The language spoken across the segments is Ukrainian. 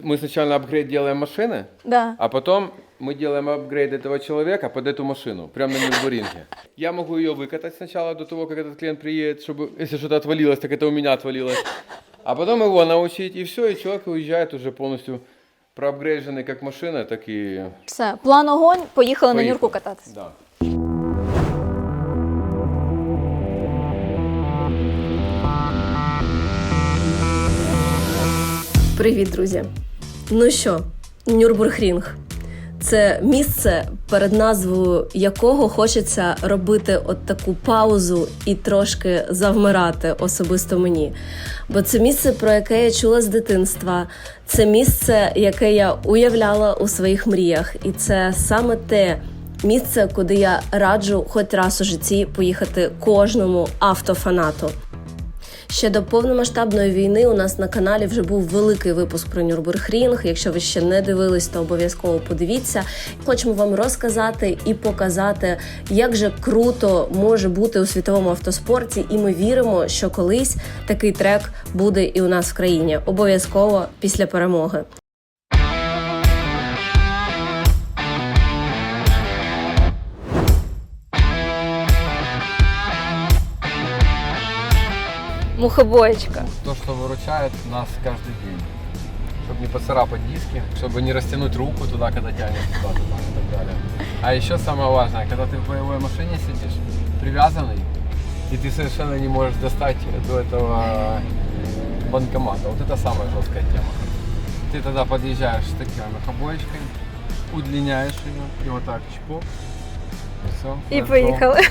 Мы сначала апгрейд делаем машины, Да. а потом мы делаем апгрейд этого человека под эту машину, прямо на Нюрбуринге. Я могу ее выкатать сначала до того, как этот клиент приедет, чтобы, если что-то отвалилось, так это у меня отвалилось. А потом его научить, и все, и человек уезжает уже полностью проапгрейженный как машина, так и... Все, план огонь, поїхали на Поїхали. Нюрку кататися. Да. Привіт, друзі! Ну що, Нюрбургрінг. Це місце, перед назвою якого хочеться робити от таку паузу і трошки завмирати особисто мені. Бо це місце, про яке я чула з дитинства, це місце, яке я уявляла у своїх мріях, і це саме те місце, куди я раджу хоч раз у житті поїхати кожному автофанату. Ще до повномасштабної війни у нас на каналі вже був великий випуск про Нюрбургрінг. Якщо ви ще не дивились, то обов'язково подивіться. Хочемо вам розказати і показати, як же круто може бути у світовому автоспорті, і ми віримо, що колись такий трек буде і у нас в країні. Обов'язково після перемоги. Мухобоєчка. То, что выручает нас каждый день. Чтобы не поцарапать диски, чтобы не растянуть руку туда, когда тянешь туда, туда и так далее. А еще самое важное, когда ты в боевой машине сидишь, привязанный, и ты совершенно не можешь достать до этого банкомата. Вот это самая жесткая тема. Ты тогда подъезжаешь с такой мехобоечкой, удлиняешь ее, и вот так чпок, и все. І поїхали.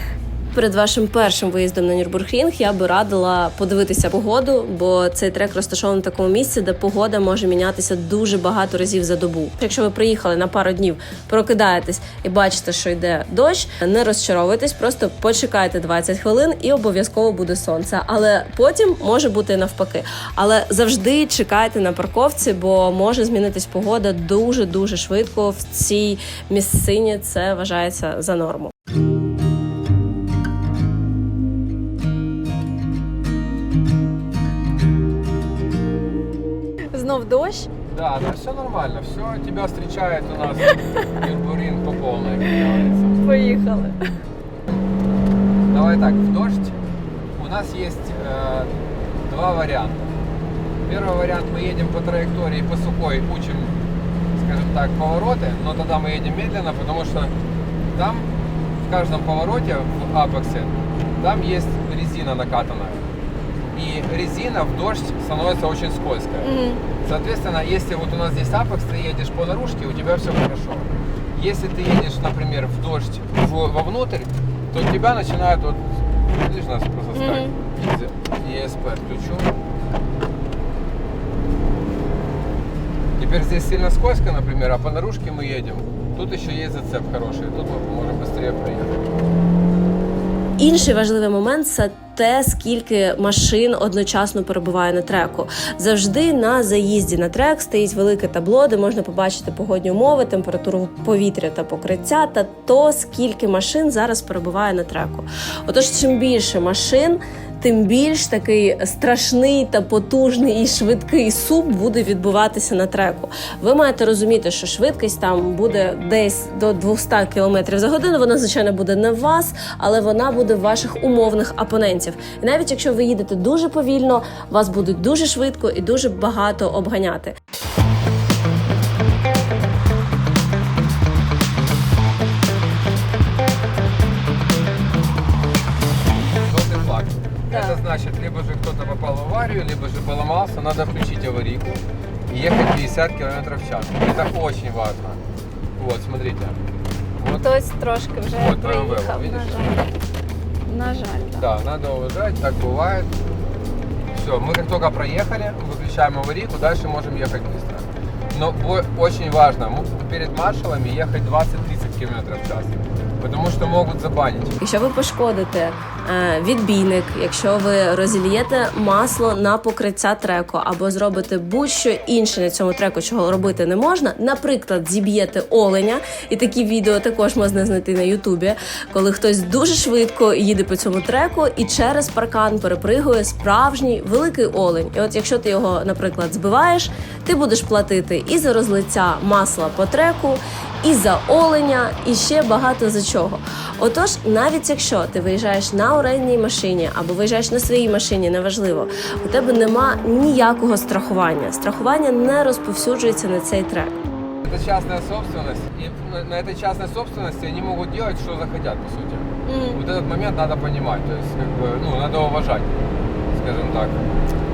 Перед вашим першим виїздом на Нюрбургрінг я би радила подивитися погоду, бо цей трек розташований в такому місці, де погода може мінятися дуже багато разів за добу. Якщо ви приїхали на пару днів, прокидаєтесь і бачите, що йде дощ, не розчаровуйтесь, просто почекайте 20 хвилин і обов'язково буде сонце. Але потім може бути навпаки. Але завжди чекайте на парковці, бо може змінитись погода дуже дуже швидко. В цій місцині це вважається за норму. Дощ. Да, да, все нормально, все, тебя встречает у нас Нюрбуринг по полной. Поїхали. Давай так, в дождь у нас есть э, два варианта. Первый вариант мы едем по траектории по сухой, учим, скажем так, повороты, но тогда мы едем медленно, потому что там в каждом повороте в апексе там есть резина накатанная. И резина в дождь становится очень скользкая. Мгм. Соответственно, если вот у нас здесь апекс, ты едешь по наружке, у тебя все хорошо. Если ты едешь, например, в дождь в- вовнутрь, то у тебя начинает вот, видишь, нас просто ставить ESP отключу. Теперь здесь сильно скользко, например, а по наружке мы едем. Тут еще есть зацеп хороший, тут мы можем быстрее проехать. Інший важливий момент це те, скільки машин одночасно перебуває на треку. Завжди на заїзді на трек стоїть велике табло, де можна побачити погодні умови, температуру повітря та покриття, та то скільки машин зараз перебуває на треку. Отож, чим більше машин. Тим більш такий страшний та потужний і швидкий суп буде відбуватися на треку. Ви маєте розуміти, що швидкість там буде десь до 200 км за годину. Вона звичайно буде не в вас, але вона буде в ваших умовних опонентів. І навіть якщо ви їдете дуже повільно, вас будуть дуже швидко і дуже багато обганяти. Значит, либо же кто-то попал в аварию, либо же поломался, надо включить аварийку и ехать 50 км в час. Это очень важно. Вот, смотрите. Вот, Хтось трошки вже Вот BMW, приїхав. видиш? На жаль. На жаль, так. да, надо уважать, так бывает. Все, мы как только проехали, выключаем аварийку, дальше можем ехать быстро. Но очень важно, перед маршалами ехать 20-30 км в час. Потому что могут забанить. Якщо ви пошкодите е, відбійник, якщо ви розільєте масло на покриття треку або зробите будь-що інше на цьому треку, чого робити не можна, наприклад, зіб'єте оленя, і такі відео також можна знайти на Ютубі, коли хтось дуже швидко їде по цьому треку і через паркан перепригує справжній великий олень. І от якщо ти його, наприклад, збиваєш, ти будеш платити і за розлиття масла по треку, і за оленя, і ще багато за чого. Отож, навіть якщо ти виїжджаєш на орендній машині або виїжджаєш на своїй машині, неважливо, у тебе нема ніякого страхування. Страхування не розповсюджується на цей трек. Это частная собственность, и на- на этой частной собственности они могут делать, что захотят, по сути. Вот этот момент надо понимать, то есть, как бы, ну, надо уважать, скажем так.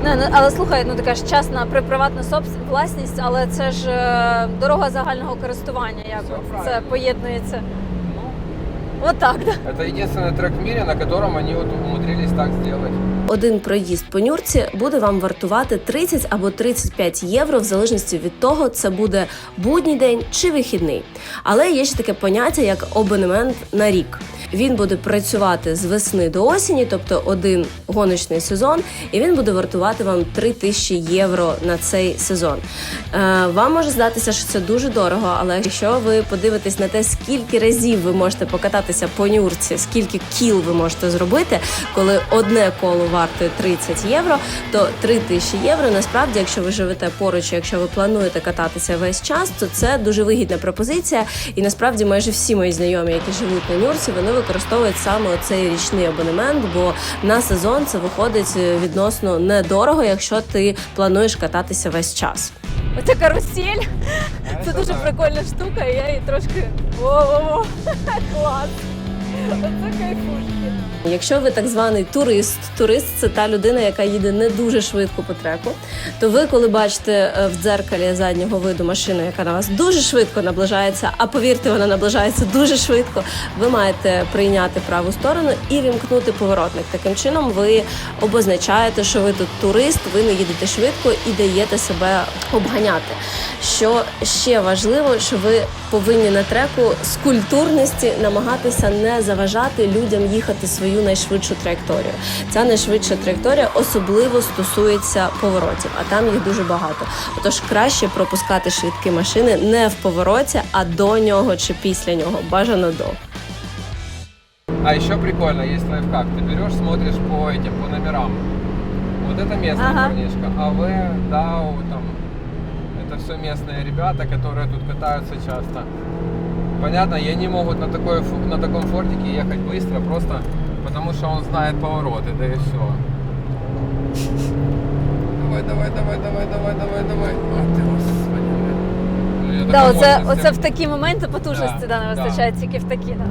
Не, ну, але слухай, ну така ж частна при приватна собс- власність, але це ж е, дорога загального користування. Як Все от це правильно. поєднується? Ну, Отак, да. это единственный трек в мире, на котором они вот умудрились так сделать. Один проїзд по нюрці буде вам вартувати 30 або 35 євро, в залежності від того, це буде будній день чи вихідний. Але є ще таке поняття як абонемент на рік. Він буде працювати з весни до осені, тобто один гоночний сезон, і він буде вартувати вам 3 тисячі євро на цей сезон. Е, вам може здатися, що це дуже дорого, але якщо ви подивитесь на те, скільки разів ви можете покататися по нюрці, скільки кіл ви можете зробити, коли одне коло вартує 30 євро, то 3 тисячі євро. Насправді, якщо ви живете поруч, якщо ви плануєте кататися весь час, то це дуже вигідна пропозиція. І насправді майже всі мої знайомі, які живуть на нюрці, вони використовують саме цей річний абонемент, бо на сезон це виходить е, відносно недорого, якщо ти плануєш кататися весь час. Оця карусель. Це дуже прикольна штука, і я її трошки. О-о-о, клас. Оце кайфушки. Якщо ви так званий турист, турист це та людина, яка їде не дуже швидко по треку, то ви, коли бачите е, в дзеркалі заднього виду машину, яка на вас дуже швидко наближається, а повірте, вона наближається дуже швидко, ви маєте прийняти праву сторону і вімкнути поворотник. Таким чином, ви обозначаєте, що ви тут турист, ви не їдете швидко і даєте себе обганяти. Що ще важливо, що ви повинні на треку з культурності намагатися не заважати людям їхати свою найшвидшу траєкторію. Ця найшвидша траєкторія особливо стосується поворотів, а там їх дуже багато. Отож, краще пропускати швидкі машини не в повороті, а до нього чи після нього. Бажано до. А еще прикольно, есть лайфхак. Ты берешь, смотришь по этим, по номерам. Вот это местный Ага. парнишка. АВ, ДАУ, там. Это все местные ребята, которые тут катаются часто. Понятно, и они могут на, такой, фу- на таком фортике ехать быстро, просто потому что он знает повороты, да и все. Давай, давай, давай, давай, давай, давай, давай. О, ти, господи. Ну, Да, оце, оце в такі моменти потужності Да, да, не да. вистачає, тільки в такі. Да.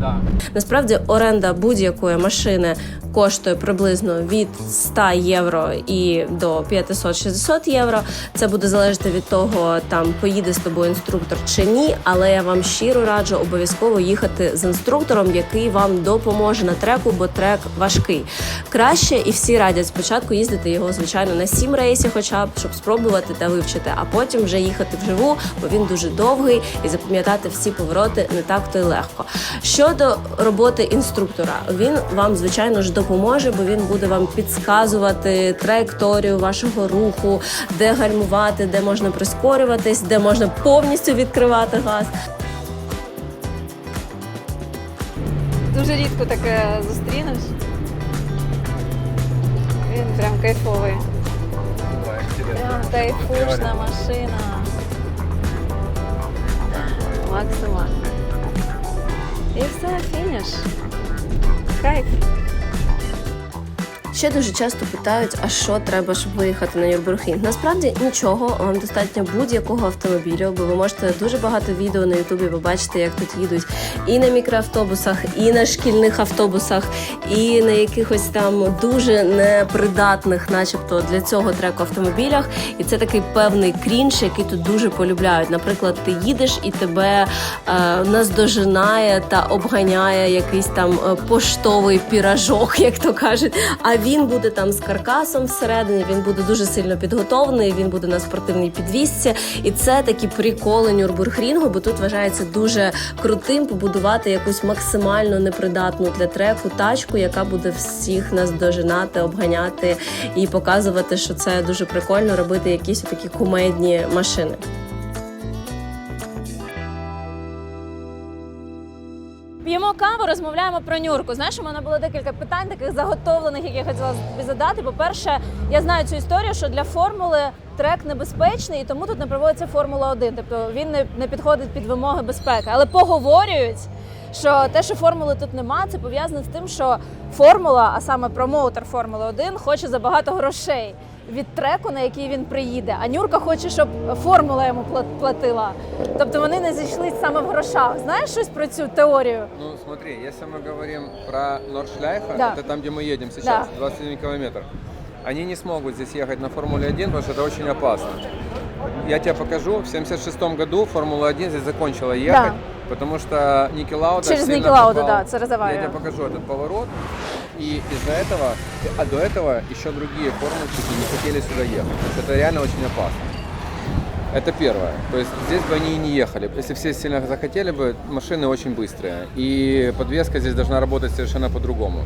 Да. Насправді оренда будь-якої машини коштує приблизно від 100 євро і до 500-600 євро. Це буде залежати від того, там поїде з тобою інструктор чи ні. Але я вам щиро раджу обов'язково їхати з інструктором, який вам допоможе на треку, бо трек важкий. Краще і всі радять спочатку їздити його, звичайно, на 7 рейсів, хоча б щоб спробувати та вивчити, а потім вже їхати вживу, бо він дуже довгий і запам'ятати всі повороти не так то й легко. Щодо роботи інструктора, він вам звичайно ж допоможе, бо він буде вам підказувати траєкторію вашого руху, де гальмувати, де можна прискорюватись, де можна повністю відкривати газ. Дуже рідко таке зустрінеш. Він прям кайфовий. Прям кайфушна машина. Максима. І все, фініш. Кайф. Ще дуже часто питають, а що треба, щоб виїхати на Нюрбургрінг? Насправді нічого, вам достатньо будь-якого автомобілю, бо ви можете дуже багато відео на Ютубі побачити, як тут їдуть і на мікроавтобусах, і на шкільних автобусах, і на якихось там дуже непридатних, начебто для цього треку автомобілях. І це такий певний крінж, який тут дуже полюбляють. Наприклад, ти їдеш і тебе е, наздожинає та обганяє якийсь там е, поштовий піражок, як то кажуть. А він Він буде там з каркасом всередині, він буде дуже сильно підготовлений, він буде на спортивній підвісці. І це такі приколи Нюрбургрінгу, бо тут вважається дуже крутим побудувати якусь максимально непридатну для треку тачку, яка буде всіх нас дожинати, обганяти і показувати, що це дуже прикольно робити якісь такі кумедні машини. П'ємо каву, розмовляємо про Нюрку. Знаєш, у мене було декілька питань, таких заготовлених, які я хотіла тобі задати. По-перше, я знаю цю історію, що для формули трек небезпечний, і тому тут не проводиться Формула 1. Тобто він не, не підходить під вимоги безпеки. Але поговорюють, що те, що формули тут нема, це пов'язано з тим, що формула, а саме промоутер Формули 1, хоче забагато грошей від треку, на який він приїде. А Нюрка хоче, щоб формула йому пла- платила. Тобто вони не зійшлись саме в грошах. Знаєш щось про цю теорію? Ну, смотри, если мы говорим про Нордшляйфа, Да. это там, где мы едем сейчас, 21 километр, они не смогут здесь ехать на Формуле 1, потому что это очень опасно. Я тебе покажу, в 76 году Формула 1 здесь закончила ехать, потому что Ники Лауда Через сильно Нікі Лауда, попал. да, це Я резервуар. тебе покажу этот поворот. И из-за этого, а до этого еще другие формульщики не хотели сюда ехать. То есть это реально очень опасно. Это первое. То есть здесь бы они и не ехали. Если все сильно захотели бы, машины очень быстрые. И подвеска здесь должна работать совершенно по-другому.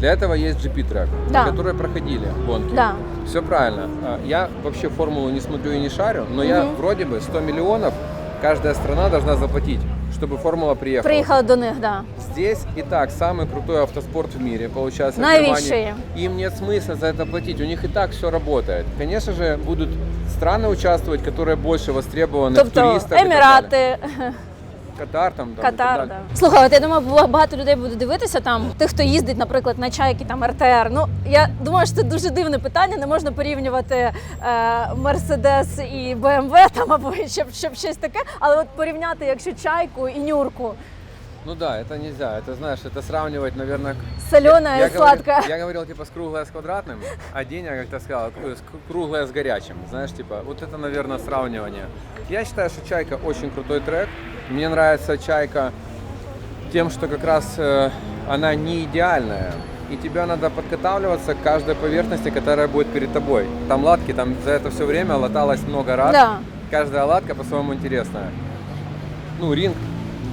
Для этого есть GP-трек, Да. которые проходили гонки. Да. Все правильно. А, Я вообще формулу не смотрю и не шарю, но я Мгм. вроде бы 100 миллионов каждая страна должна заплатить, чтобы формула приехала. Приїхали до них, да. Здесь и так самый крутой автоспорт в мире, получается, в Навіщо Германии. їм? Им нет смысла за это платить, у них и так все работает. Конечно же, будут страны участвовать, которые больше востребованы в Тобто туристах. и так далее. Емірати, Катар там, там и так Катар. Да. Слухай, от я думаю, багато людей буде дивитися там, тих, хто їздить, наприклад, на чайки там РТР. Ну я думаю, що це дуже дивне питання. Не можна порівнювати Мерседес і БМВ там або щоб, щоб щось таке. Але от порівняти, якщо чайку і нюрку, Ну да, это нельзя. Это, знаешь, это сравнивать, наверное, солена я і сладка. Говорил, я говорил типа с круглое с квадратным, а Деня как-то сказал э, с к- круглое с горячим. Знаешь, типа, вот это, наверное, сравнивание. Я считаю, что Чайка очень крутой трек. Мне нравится Чайка тем, что как раз э, она не идеальная. И тебе надо подготавливаться к каждой поверхности, которая будет перед тобой. Там латки, там за это все время латалось много раз. Да. Каждая латка по-своему интересная. Ну, ринг,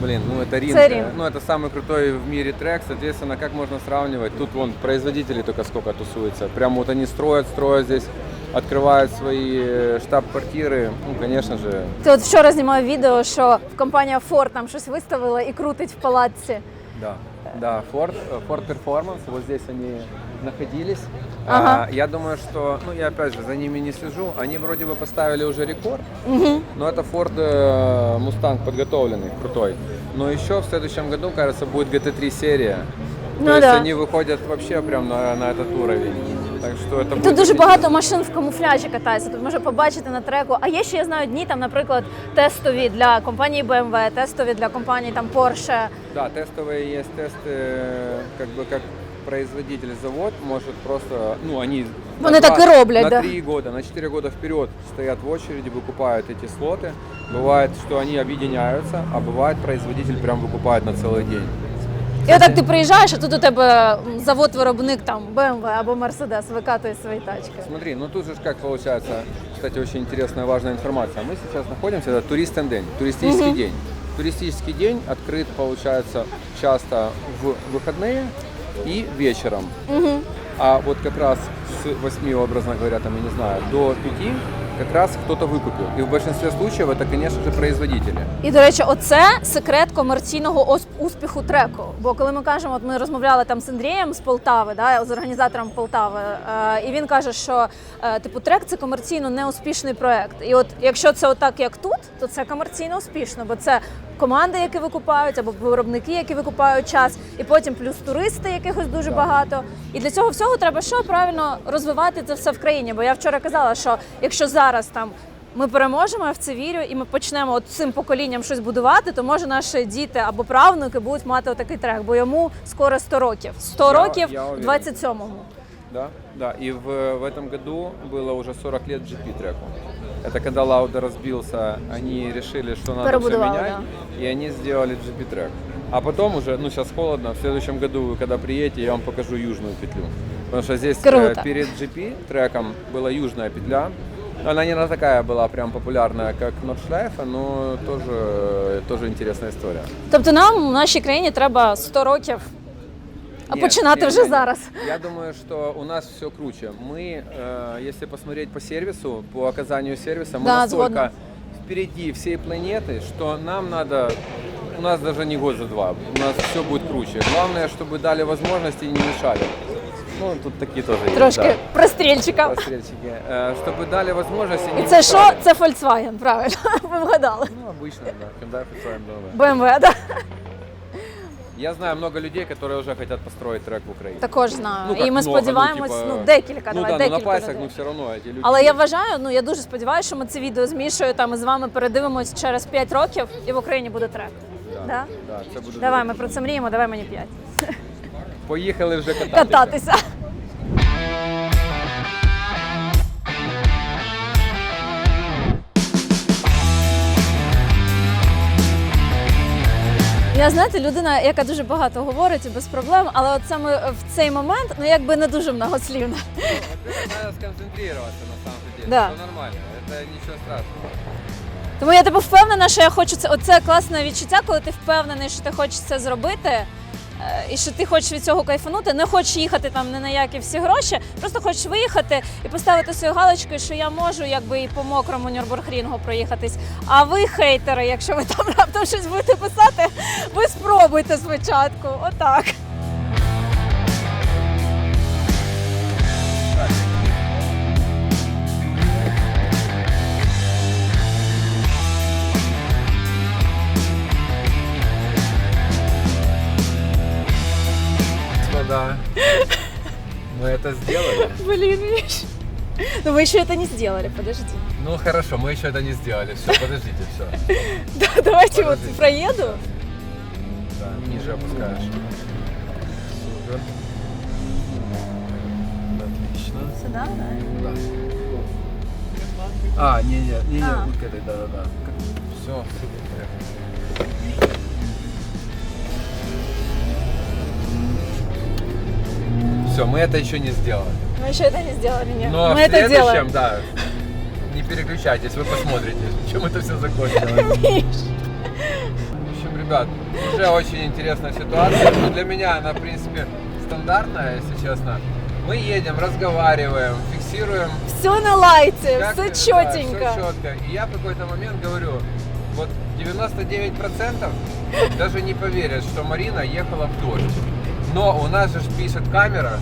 блин, ну это ринг. Это ринг. Ну, это самый крутой в мире трек, соответственно, как можно сравнивать? Тут вон производители только сколько тусуются. Прям вот они строят, строят здесь, открывают свои э, штаб-квартиры. Ну, конечно же, Ти от вчора знімав відео, що компанія Ford там щось виставила і крутить в палаці. да. Да, Ford, э, Ford Performance, вот здесь они находились. Ага. А, я думаю, что, ну я опять же за ними не слежу, они вроде бы поставили уже рекорд, Угу. но это Ford э, Mustang подготовленный, крутой. Но еще в следующем году, кажется, будет GT3 серия. Ну То есть да. они выходят вообще прям на, на этот уровень. Так что это Тут будет дуже очень багато машин в камуфляжі катаються. Тут можна побачити на треку. А є ще я знаю дні, там, наприклад, тестові для компанії BMW, тестові для компанії там Porsche. Да, тестовые есть тесты, как бы как производитель завод может просто, ну они на Вони так два- і роблять, на да. три года, на четыре года вперед стоят в очереди, выкупают эти слоты. Бывает, что они объединяются, а бывает производитель прям выкупает на целый день. І отак ти приїжджаєш, а тут у тебе м, завод-виробник там BMW або Mercedes викатує свої тачки. Смотри, ну тут же ж как получается, кстати, очень интересная, важная информация. Мы сейчас находимся, это турист день, туристический день. Туристический день открыт, получается, часто в выходные и вечером. Угу. А вот как раз с 8, образно говоря, там, я не знаю, до 5 как раз кто-то выкупил. И в большинстве случаев это, конечно же, производители. І до речі, оце секрет комерційного успіху треку. Бо коли ми кажемо, от ми розмовляли там з Андрієм з Полтави, да, з організатором Полтави, е, і він каже, що е, типу трек це комерційно неуспішний проект. І от якщо це отак, як тут, то це комерційно успішно, бо це команди, які викупають, або виробники, які викупають час, і потім плюс туристи, якихось дуже Так. багато. І для цього всього треба що правильно розвивати це все в країні. Бо я вчора казала, що якщо зараз там. Ми переможемо, я в це вірю, і ми почнемо от цим поколінням щось будувати, то може наші діти або правнуки будуть мати отакий трек, бо йому скоро 100 років. 100 Я- років я в 27-му. Да, да. И в, в этом году было уже 40 лет GP-треку. Это когда Лауда разбился, они решили, что надо все Перебудовали, менять, и они сделали GP-трек. А потом уже, ну сейчас холодно, в следующем году, вы когда приедете, я вам покажу южную петлю. Потому что здесь Круто. э, перед GP треком была южная петля. Она не такая была прям популярная, как Нордшляйфа, но тоже, тоже интересная история. Тобто нам в нашій країні треба 100 років, а Нет, починати нет, вже нет. зараз. Я думаю, что у нас все круче. Мы, э, если посмотреть по сервису, по оказанию сервиса, мы Да, настолько згодна. впереди всей планеты, что нам надо, у нас даже не год за два, у нас все будет круче. Главное, чтобы дали возможности и не мешали. Ну, тут такие тоже есть, Трошки да, прострільчика. посредники. Э, чтобы дали возможности и І не це що? мешали. Це Volkswagen, правильно. Ви вгадали. Ну, обычно, да, Hyundai, Volkswagen, BMW. BMW, да? Я знаю много людей, которые уже хотят построить трек в Україні. Також знаю. Ну, как і ми много, ну, типа, ну, декілька, Ну давай, да, ну декілька. на пальцах, людей. ну все равно эти люди. Але я вважаю, ну я дуже сподіваюся, що ми це відео з Мішою там і з вами передивимось через 5 років, і в Україні буде трек. Да, Да? да, це буде Давай, дуже ми про це мріємо, давай мені 5. Поїхали вже кататися. Кататися. Я знаєте, людина, яка дуже багато говорить і без проблем, але от саме в цей момент, ну якби не дуже многослівна. Треба сконцентруватися на самом деле. Да. Це нормально, це нічого страшного. Тому я типу впевнена, що я хочу це. Оце класне відчуття, коли ти впевнений, що ти хочеш це зробити. Е, І що ти хочеш від цього кайфанути, не хочеш їхати там не на які всі гроші, просто хочеш виїхати і поставити свою галочку, що я можу якби і по мокрому Нюрбургрінгу проїхатись. А ви, хейтери, якщо ви там раптом щось будете писати, ви спробуйте спочатку. Отак. Ну ви ще це не зробили, подожди. Ну хорошо, мы еще это не сделали. Все, подождите, все. Да, давайте вот Подождите. проеду. Да, ниже опускаешь. Супер. Отлично. Сюда, да? Да. А, не, не, не, не, А. вот к этой, да, да, да. Все, супер. Все, мы это еще не сделали. Мы еще это не сделали, нет. Но Мы в это следующем, делаем. да, не переключайтесь, вы посмотрите, чем это все закончилось. В общем, ребят, уже очень интересная ситуация. Но для меня она, в принципе, стандартная, если честно. Мы едем, разговариваем, фиксируем. Все на лайте, как, все да, четенько. всё четко. И я в какой-то момент говорю, вот 99% даже не поверят, что Марина ехала в дождь. Но у нас же пишет камера.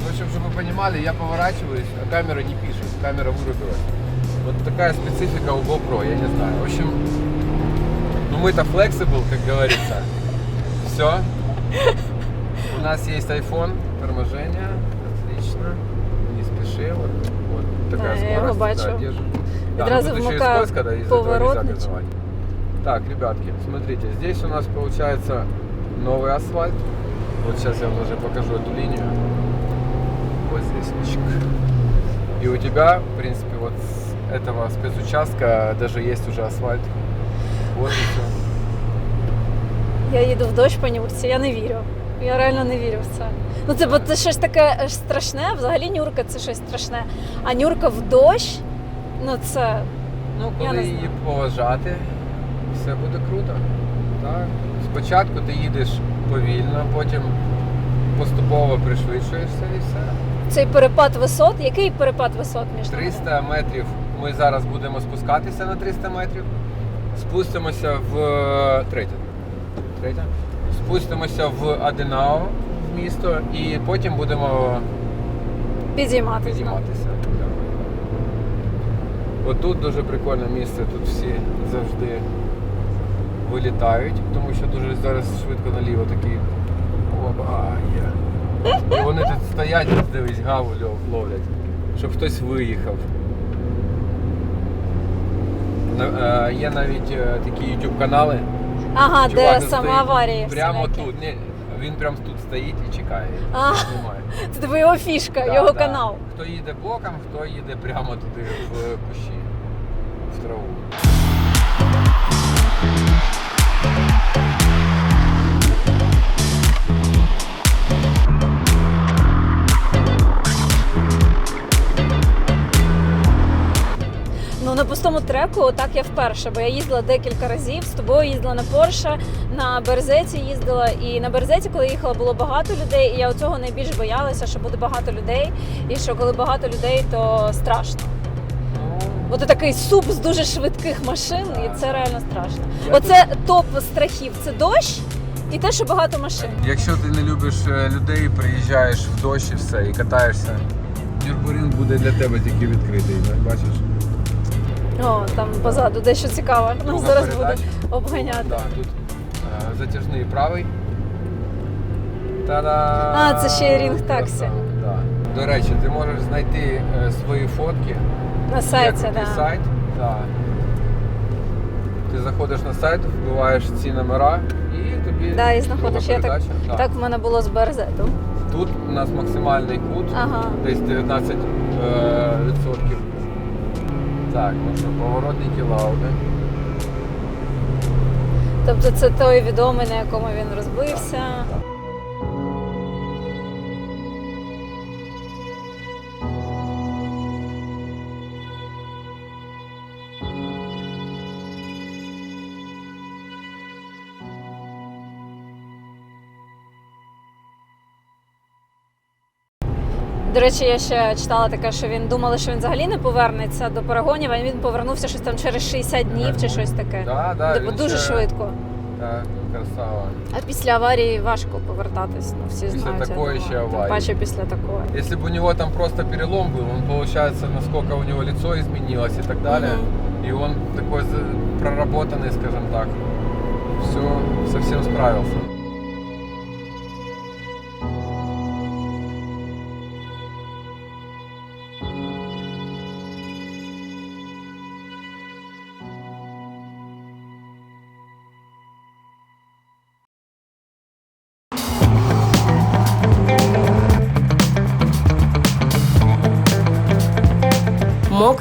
В общем, чтобы вы понимали, я поворачиваюсь, а камера не пишет, камера вырубилась. Вот такая специфика у GoPro, я не знаю. В общем, ну мы-то flexible, как говорится. Все. У нас есть iPhone, торможение, отлично. Не спеши, вот, вот такая Да, я его скорость. бачу. Да, держи. Да, Відразу ну тут еще и вмикаю газовать. Так, ребятки, смотрите, здесь у нас получается новый асфальт. Вот сейчас я вам даже покажу эту линию. Вот здесь. чик. И у тебя, в принципе, вот с этого спецучастка даже есть уже асфальт. Вот и все. Я їду в дощ по Нюрці, я не вірю. Я реально не вірю в це. Ну це бо це щось таке аж страшне. Взагалі Нюрка це щось страшне. А Нюрка в дощ, ну це. Ну, Я коли не її знаю. поважати, все буде круто. Так. Спочатку ти їдеш повільно, потім поступово пришвидшуєшся і все. Цей перепад висот. Який перепад висот між нами? 300 метрів ми зараз будемо спускатися на 300 метрів. Спустимося в третє. Третє. Спустимося в Аденау в місто і потім будемо Підійматися. підійматися. От тут дуже прикольне місце, тут всі завжди вилітають, тому що дуже зараз швидко наліво такі. Опа, є. І вони тут стоять, дивись, гаву ловлять, щоб хтось виїхав. Е, Є навіть е, такі YouTube канали. Ага, де Чувак стоїть аварії. Прямо всілякі. тут. Ні, він прямо тут стоїть і чекає. А. Це типу його фішка, Да, його да. канал. Хто їде боком, хто їде прямо туди в кущі, в траву. Цьому треку так я вперше, бо я їздила декілька разів. З тобою їздила на Порше, на Берзеці їздила. І на Берзеці, коли їхала, було багато людей. І я цього найбільш боялася, що буде багато людей. І що коли багато людей, то страшно. От такий суп з дуже швидких машин, і це реально страшно. Оце топ страхів. Це дощ і те, що багато машин. Якщо ти не любиш е, людей, приїжджаєш в дощ і все, і катаєшся, Нюрбурин буде для тебе тільки відкритий, бачиш? О, там позаду дещо цікаве. Нас Друга зараз передача. буде обганяти. Да, тут е, затяжний правий. Та-да! А, це ще й рінг таксі. Да. До речі, ти можеш знайти е, свої фотки. На сайті, да. сайт. Да. Ти заходиш на сайт, вбиваєш ці номера і тобі Да, і друга знаходиш. Я так, передача. Да. так в мене було з Берзетом. Тут у нас максимальний кут, Ага. десь 19 е, відсотків. Так, ну що, поворотники лауди. Тобто це той відомий, на якому він розбився. До речі, я ще читала таке, що він думали, що він взагалі не повернеться до перегонів, а він повернувся щось там через 60 днів чи щось таке. Да, да, Типу він дуже ще- швидко. Так, красава. А після аварії важко повертатись. Ну всі Після знають. я такої думаю. ще Тим аварії. паче після такої. Если бы у него там просто перелом был, он получается, насколько у него лицо изменилось и так далее. И он такой за- проработанный, скажем так. Все, совсем справился.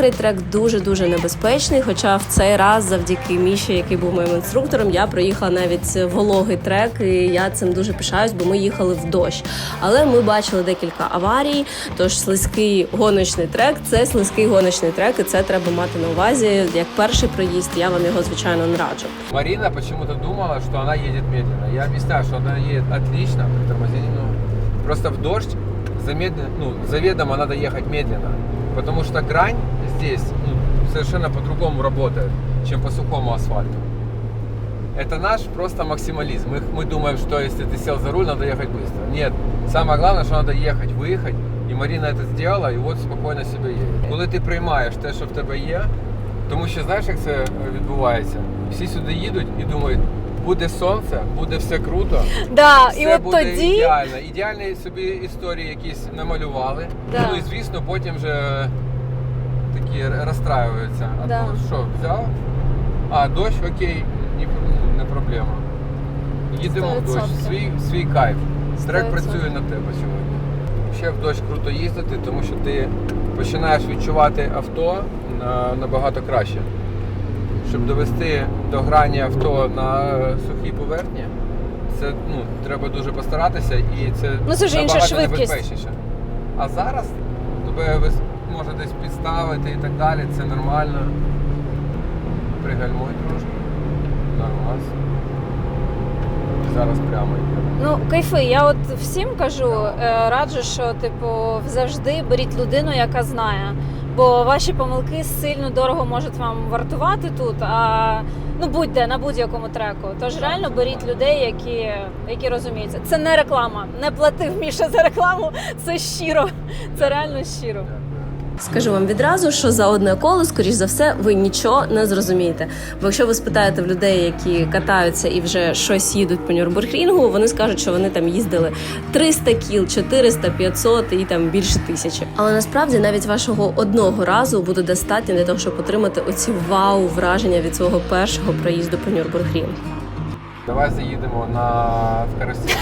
Мокрий трек дуже дуже небезпечний. Хоча в цей раз, завдяки Міші, який був моїм інструктором, я проїхала навіть вологий трек, і я цим дуже пишаюсь, бо ми їхали в дощ. Але ми бачили декілька аварій. Тож слизький гоночний трек це слизький гоночний трек, і це треба мати на увазі. Як перший проїзд, я вам його звичайно не раджу. Марина почему-то думала, что она едет медленно. Я объясняю, что она едет отлично при торможении. Ну, просто в дождь замедленно, ну, заведомо надо ехать медленно. Потому что грань здесь ну, совершенно по-другому работает, чем по сухому асфальту. Это наш просто максимализм. Мы, мы думаем, что если ты сел за руль, надо ехать быстро. Нет. Самое главное, что надо ехать, выехать. І Маріна це зробила, і от спокійно себе їде. Коли ти приймаєш те, що в тебе є, тому що знаєш, як це е, відбувається? Всі сюди їдуть і думають, Буде сонце, буде все круто. Да, Все і от буде тоді ідеально. Ідеальні собі історії якісь намалювали. Да. Ну і звісно, потім вже такі розстраюються. А Да. ну що, взяв? А, дощ, окей, ні, не проблема. Їдемо в дощ, свій, свій кайф. Трек 100%. працює на тебе сьогодні. Ще в дощ круто їздити, тому що ти починаєш відчувати авто набагато краще. Щоб довести до грані авто на сухій поверхні, це ну, треба дуже постаратися і це, Ну, це інша набагато швидкість. небезпечніше. А зараз тебе вис- може десь підставити і так далі, це нормально. Пригальмуй трошки. Нормально. Зараз прямо йде. Ну, кайфи, я от всім кажу, е, раджу, що типу завжди беріть людину, яка знає. Бо ваші помилки сильно дорого можуть вам вартувати тут. А ну будь-де на будь-якому треку. Тож реально беріть людей, які, які розуміються. Це не реклама. Не платив Міша за рекламу. Це щиро. Це реально щиро. Скажу вам відразу, що за одне коло, скоріш за все, ви нічого не зрозумієте. Бо якщо ви спитаєте в людей, які катаються і вже щось їдуть по Нюрнбургрінгу, вони скажуть, що вони там їздили 300 кіл, 400, 500 і там більше тисячі. Але насправді навіть вашого одного разу буде достатньо для того, щоб отримати оці вау враження від свого першого проїзду по Нюрнбургрінгу. Давай заїдемо на в карусі.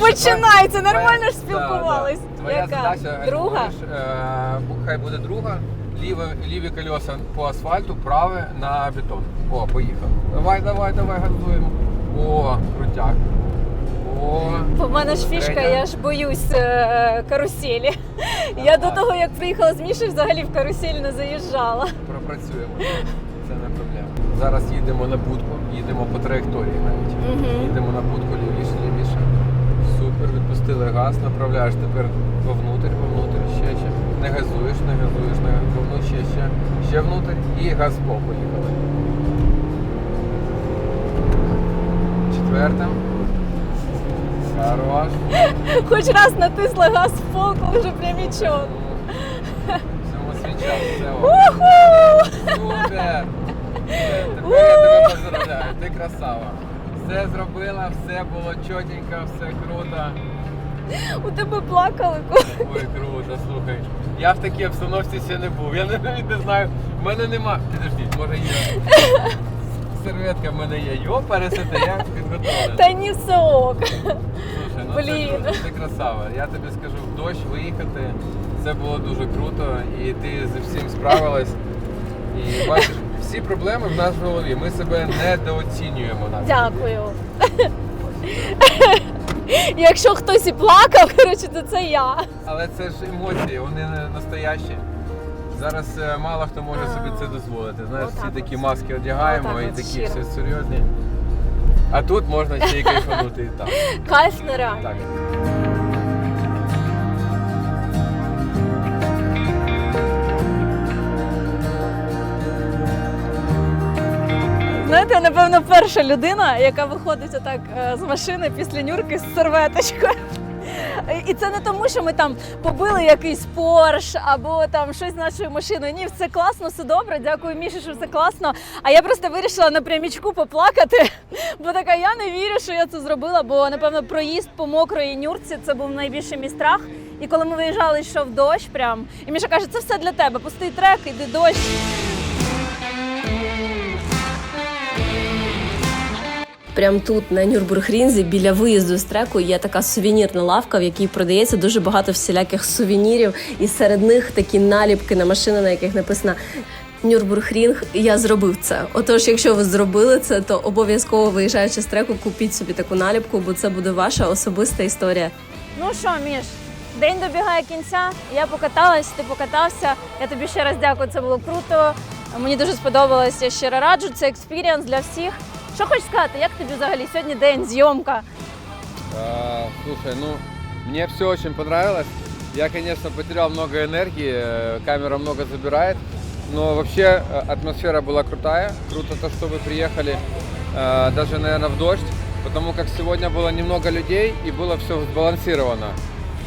Починається, нормально ж спілкувались. да. Твоя Яка? задача, Друга? говориш, е, хай буде друга. Ліве, ліві колеса по асфальту, праве на бетон. О, поїхав. Давай, давай, давай, газуємо. О, крутяк. О, в мене ж фішка, я ж боюсь е, каруселі. Я до Ага. того, як приїхала з Міші, взагалі в карусель не заїжджала. пропрацюємо. Це не проблема. Зараз їдемо на будку, їдемо по траєкторії навіть. Угу. Їдемо на будку лівіше, Відпустили газ, направляєш тепер вовнутрь, вовнутрь, ще ще. Не газуєш, не газуєш, не вовнутрь, ще, ще, ще внутрь і газ по поїхали. Четвертим. Хорош. Хоч раз натисла газ в пол, коли вже прямічок. Всьому свій все. Супер! Тепер я тебе поздравляю, ти красава. Все зробила, все було чотенько, все круто. У тебе плакали. Ой, круто, слухай. Я в такій обстановці ще не був. Я навіть не знаю. В мене нема. Підождіть, може є. Серветка в мене є. Йо, пересити, я підготовлений. Та ні, все ок. Слушай, ну Блін. це круто, ти красава. Я тобі скажу, в дощ виїхати. Це було дуже круто, і ти з всім справилась. І бачиш, всі проблеми в нас в голові. Ми себе недооцінюємо навіть. Дякую. Якщо хтось і плакав, коротше, то це я. Але це ж емоції, вони не настоящі. Зараз е, мало хто може собі це дозволити. Знаєш, Отак всі такі от. маски одягаємо Отак і от, такі щиро. всі серйозні. А тут можна ще й кайфанути і так. Кайф нереальний. так. Знаєте, я, напевно, перша людина, яка виходить отак е, з машини після нюрки з серветочкою. І це не тому, що ми там побили якийсь порш або там щось з нашою машиною. Ні, все класно, все добре. Дякую, Міші, що все класно. А я просто вирішила на прямічку поплакати, бо така я не вірю, що я це зробила. Бо напевно проїзд по мокрої нюрці це був найбільший мій страх. І коли ми виїжджали, йшов дощ, прям і Міша каже, це все для тебе. Пустий трек, іди дощ. Прямо тут на Нюрбургрінзі біля виїзду з треку є така сувенірна лавка, в якій продається дуже багато всіляких сувенірів, і серед них такі наліпки на машини, на яких написано. Нюрбургрінг, я зробив це. Отож, якщо ви зробили це, то обов'язково виїжджаючи з треку, купіть собі таку наліпку, бо це буде ваша особиста історія. Ну що, Міш, день добігає кінця. Я покаталась, ти покатався. Я тобі ще раз дякую, це було круто. Мені дуже сподобалось. Я щиро раджу. Це експірієнс для всіх. Що хочеш сказати, як тобі взагалі сьогодні день, зйомка? А, слушай, ну, мне все очень понравилось. Я, конечно, потерял много энергии, э, камера много забирает, но вообще э, атмосфера была крутая. Круто то, что вы приехали, э, даже, наверное, в дождь, потому как сегодня было немного людей и было все сбалансировано.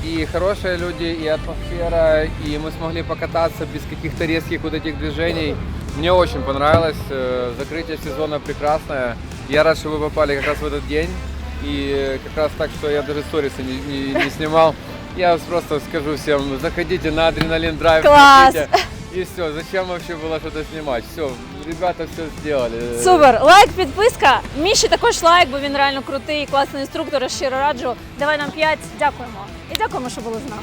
И хорошие люди, и атмосфера, и мы смогли покататься без каких-то резких вот этих движений. Мне очень понравилось. э, Закрытие сезона прекрасное. Я рад, что вы попали как раз в этот день. И э, как раз так, что я даже сторисы не, не- не снимал. Я вас просто скажу всем, заходите на Адреналин Драйв. Класс! смотрите. И все, зачем вообще было что-то снимать? Все, ребята все сделали. Супер! Лайк, підписка. Міші також лайк, бо він реально крутий, класний інструктор. я Щиро раджу. Давай нам 5. Дякуємо. І дякуємо, що були з нами.